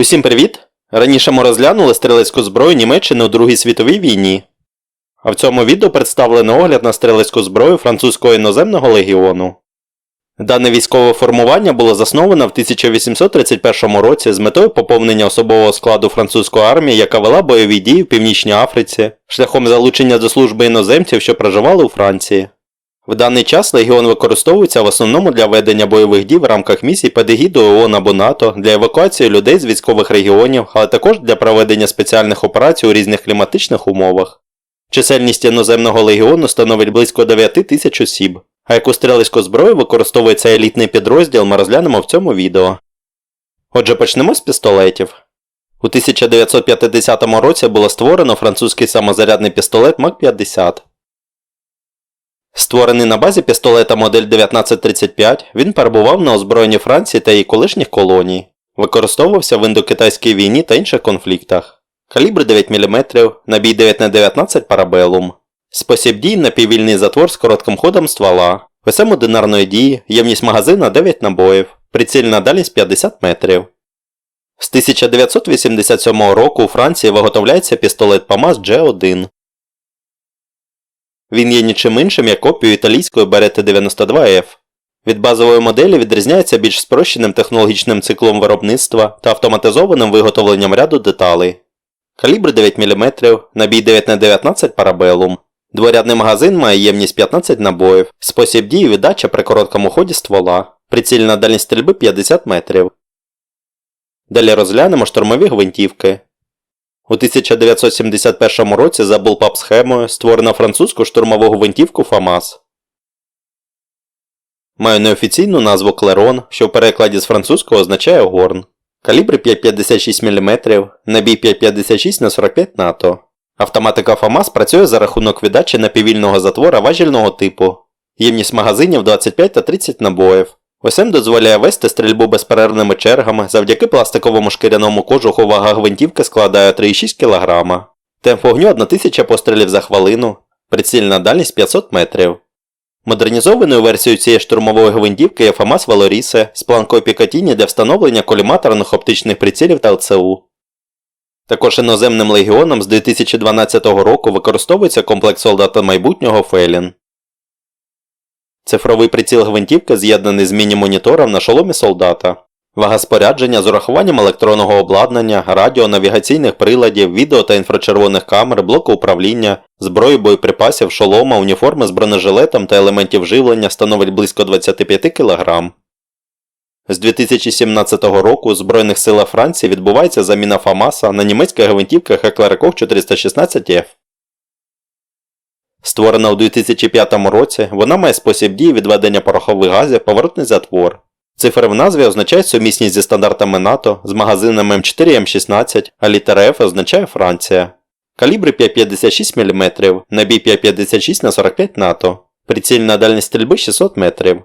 Усім привіт! Раніше ми розглянули стрілецьку зброю Німеччини у Другій світовій війні. А в цьому відео представлено огляд на стрілецьку зброю французького іноземного легіону. Дане військове формування було засновано в 1831 році з метою поповнення особового складу французької армії, яка вела бойові дії в Північній Африці, шляхом залучення до служби іноземців, що проживали у Франції. В даний час легіон використовується в основному для ведення бойових дій в рамках місій під егідою ООН або НАТО, для евакуації людей з військових регіонів, але також для проведення спеціальних операцій у різних кліматичних умовах. Чисельність іноземного легіону становить близько 9 тисяч осіб, а яку стрілецьку зброю використовується елітний підрозділ, ми розглянемо в цьому відео. Отже, почнемо з пістолетів. У 1950 році було створено французький самозарядний пістолет МАК-50. Створений на базі пістолета модель 1935, він перебував на озброєнні Франції та її колишніх колоній, використовувався в індокитайській війні та інших конфліктах. Калібр 9 мм, набій 9х19 парабелум. Спосіб дій напіввільний затвор з коротким ходом ствола, ОСМ одинарної дії, ємність магазина 9 набоїв, прицільна дальність 50 метрів. З 1987 року у Франції виготовляється пістолет ПАМАЗ G1. Він є нічим іншим як копією італійської Beretta 92F. Від базової моделі відрізняється більш спрощеним технологічним циклом виробництва та автоматизованим виготовленням ряду деталей. Калібр 9 мм, набій 9х19 парабелум. Дворядний магазин має ємність 15 набоїв, спосіб дії віддача при короткому ході ствола, прицільна дальність стрільби 50 метрів. Далі розглянемо штурмові гвинтівки. У 1971 році за булпап схемою створено французьку штурмову гвинтівку ФАМАС. Має неофіційну назву Клерон, що в перекладі з французького означає горн. Калібр 5,56 мм, набій 5,56 на 45 НАТО. Автоматика ФАМАС працює за рахунок віддачі напіввільного затвора важільного типу. Ємність магазинів 25 та 30 набоїв. ОСМ дозволяє вести стрільбу безперервними чергами, завдяки пластиковому шкіряному кожуху вага гвинтівки складає 3,6 кг. Темп вогню 1000 пострілів за хвилину, прицільна дальність 500 метрів. Модернізованою версією цієї штурмової гвинтівки є ФАМАС Валорісе з планкою Пікатіні для встановлення коліматорних оптичних прицілів та ЛЦУ. Також іноземним легіоном з 2012 року використовується комплект солдата майбутнього Фелін. Цифровий приціл гвинтівки з'єднаний з міні-монітором на шоломі солдата. Вага спорядження з урахуванням електронного обладнання, радіо, навігаційних приладів, відео та інфрачервоних камер, блоку управління, зброї боєприпасів, шолома, уніформи з бронежилетом та елементів живлення становить близько 25 кг. З 2017 року у Збройних силах Франції відбувається заміна ФАМАСа на німецьких гвинтівках Еклеракох 416F. Створена у 2005 році, вона має спосіб дії відведення порохових газів поворотний затвор. Цифри в назві означають сумісність зі стандартами НАТО з магазинами М4 і М16, а літера F означає Франція. Калібри 5,56 мм, набій 5,56 на 45 НАТО, прицільна дальність стрільби 600 метрів.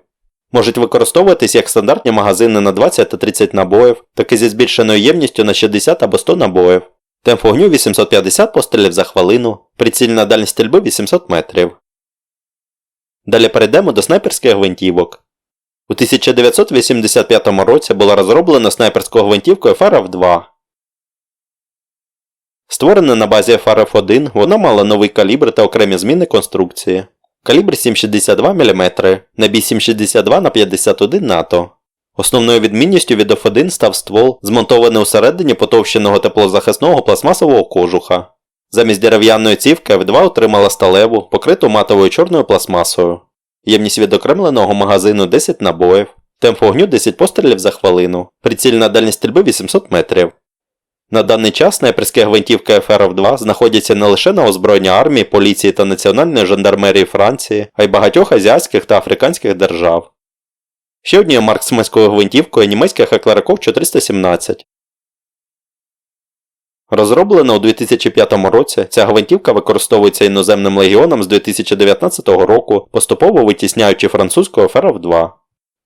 Можуть використовуватись як стандартні магазини на 20 та 30 набоїв, так і зі збільшеною ємністю на 60 або 100 набоїв. Темп вогню 850 пострілів за хвилину, прицільна дальність стрільби 800 метрів. Далі перейдемо до снайперських гвинтівок. У 1985 році була розроблена снайперською гвинтівкою FRF-2. Створена на базі FRF-1, вона мала новий калібр та окремі зміни конструкції. Калібр 7,62 мм, набій 7,62 на 51 НАТО. Основною відмінністю від F1 став ствол, змонтований усередині потовщеного теплозахисного пластмасового кожуха. Замість дерев'яної цівки F2 отримала сталеву, покриту матовою чорною пластмасою. Ємність відокремленого магазину 10 набоїв, темп вогню 10 пострілів за хвилину, прицільна дальність стрільби 800 метрів. На даний час снайперські гвинтівки FRF-2 знаходяться не лише на озброєнні армії, поліції та національної жандармерії Франції, а й багатьох азіатських та африканських держав. Ще однією марксменською гвинтівкою німецька Хеклераков 417. Розроблена у 2005 році, ця гвинтівка використовується іноземним легіоном з 2019 року, поступово витісняючи французьку FRF-2.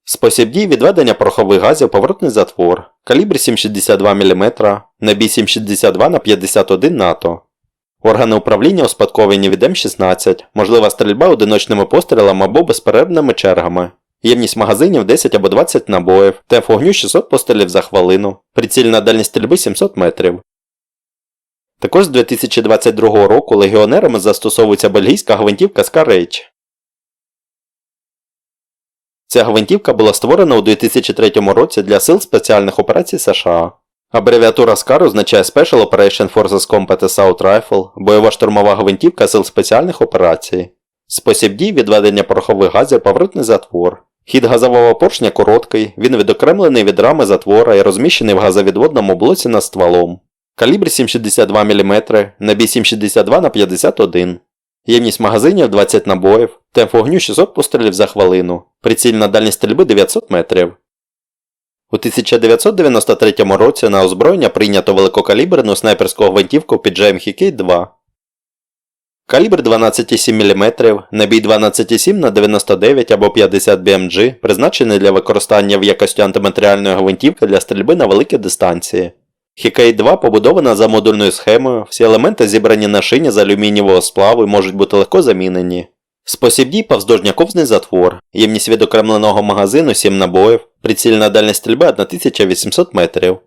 Спосіб дій відведення порохових газів поворотний затвор, калібр 7,62 мм, набій 7,62 на 51 НАТО. Органи управління успадковані від М16, можлива стрільба одиночними пострілами або безперервними чергами. Ємність магазинів 10 або 20 набоїв, темп вогню 600 пострілів за хвилину, прицільна дальність стрільби 700 метрів. Також з 2022 року легіонерами застосовується бельгійська гвинтівка Скарейч. Ця гвинтівка була створена у 2003 році для Сил спеціальних операцій США. Абревіатура SCAR означає Special Operation Forces Combat Assault Rifle, бойова штурмова гвинтівка Сил спеціальних операцій. Спосіб дій відведення порохових газів поворотний затвор. Хід газового поршня короткий, він відокремлений від рами затвора і розміщений в газовідводному блоці над стволом. Калібр 7,62 мм, набій 7,62 на 51 Ємність магазинів 20 набоїв, темп вогню 600 пострілів за хвилину, прицільна дальність стрільби 900 метрів. У 1993 році на озброєння прийнято великокаліберну снайперську гвинтівку під GMHK 2. Калібр 12,7 мм, набій 12,7 на 99 або 50 BMG, призначений для використання в якості антиматеріальної гвинтівки для стрільби на великі дистанції. Хікей 2 побудована за модульною схемою, всі елементи зібрані на шині з алюмінієвого сплаву і можуть бути легко замінені. Спосіб дій повздовжняковний затвор, ємність відокремленого магазину 7 набоїв, прицільна дальність стрільби 1800 метрів.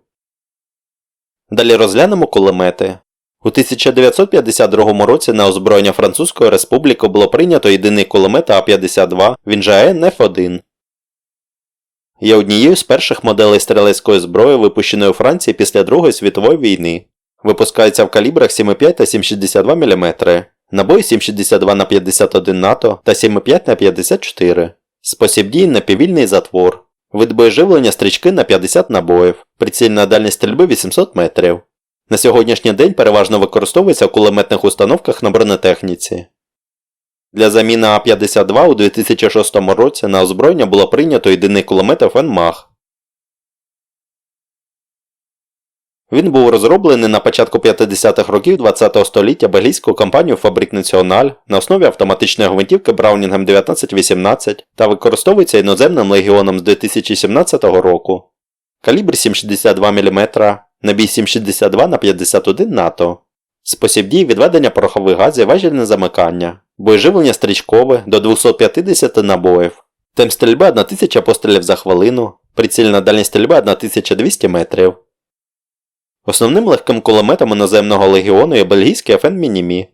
Далі розглянемо кулемети. У 1952 році на озброєння Французької республіки було прийнято єдиний кулемет А-52, він же АНФ-1. Є однією з перших моделей стрілецької зброї, випущеної у Франції після Другої світової війни. Випускається в калібрах 7,5 та 7,62 мм, набої 7,62 на 51 НАТО та 7,5 на 54 Спосіб дії напівільний затвор. Вид боєживлення стрічки на 50 набоїв, прицільна дальність стрільби 800 метрів. На сьогоднішній день переважно використовується в кулеметних установках на бронетехніці. Для заміни А-52 у 2006 році на озброєння було прийнято єдиний кулемет Фенмах. Він був розроблений на початку 50-х років ХХ століття бельгійською компанією Фабрик Національ на основі автоматичної гвинтівки Браунінгем 1918 та використовується іноземним легіоном з 2017 року. Калібр 7,62 мм, набій 7,62 на 51 НАТО. Спосіб дій відведення порохових газів важільне замикання. Боєживлення стрічкове до 250 набоїв. Темп стрільби 1000 пострілів за хвилину, прицільна дальність стрільби 1200 метрів. Основним легким кулеметом іноземного легіону є бельгійський FN Мінімі.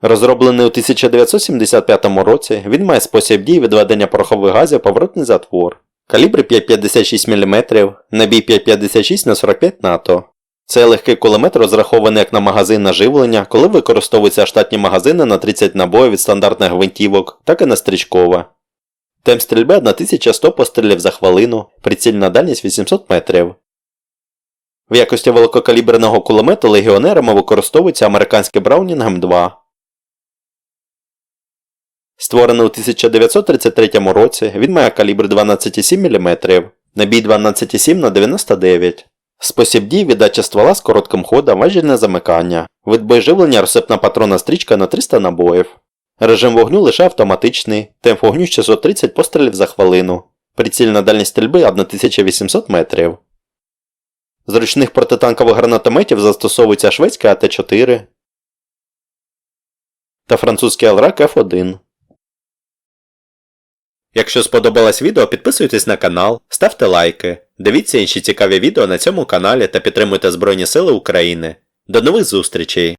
Розроблений у 1975 році, він має спосіб дії відведення порохових газів поворотний затвор. Калібр 5,56 мм, набій 5,56 на 45 НАТО. Цей легкий кулемет розрахований як на магазин на живлення, коли використовуються штатні магазини на 30 набоїв від стандартних гвинтівок, так і на стрічкове. Темп стрільби 1100 пострілів за хвилину, прицільна дальність 800 метрів. В якості великокаліберного кулемету легіонерами використовується американський Браунінг 2 Створений у 1933 році, він має калібр 12,7 мм, набій 12,7 на 99 Спосіб дій віддача ствола з коротким ходом, важільне замикання, вид боєживлення розсипна патрона стрічка на 300 набоїв. Режим вогню лише автоматичний, темп вогню 630 пострілів за хвилину, прицільна дальність стрільби 1800 метрів. З ручних протитанкових гранатометів застосовується шведська АТ-4 та французький Алрак F1. Якщо сподобалось відео, підписуйтесь на канал, ставте лайки, дивіться інші цікаві відео на цьому каналі та підтримуйте Збройні Сили України. До нових зустрічей!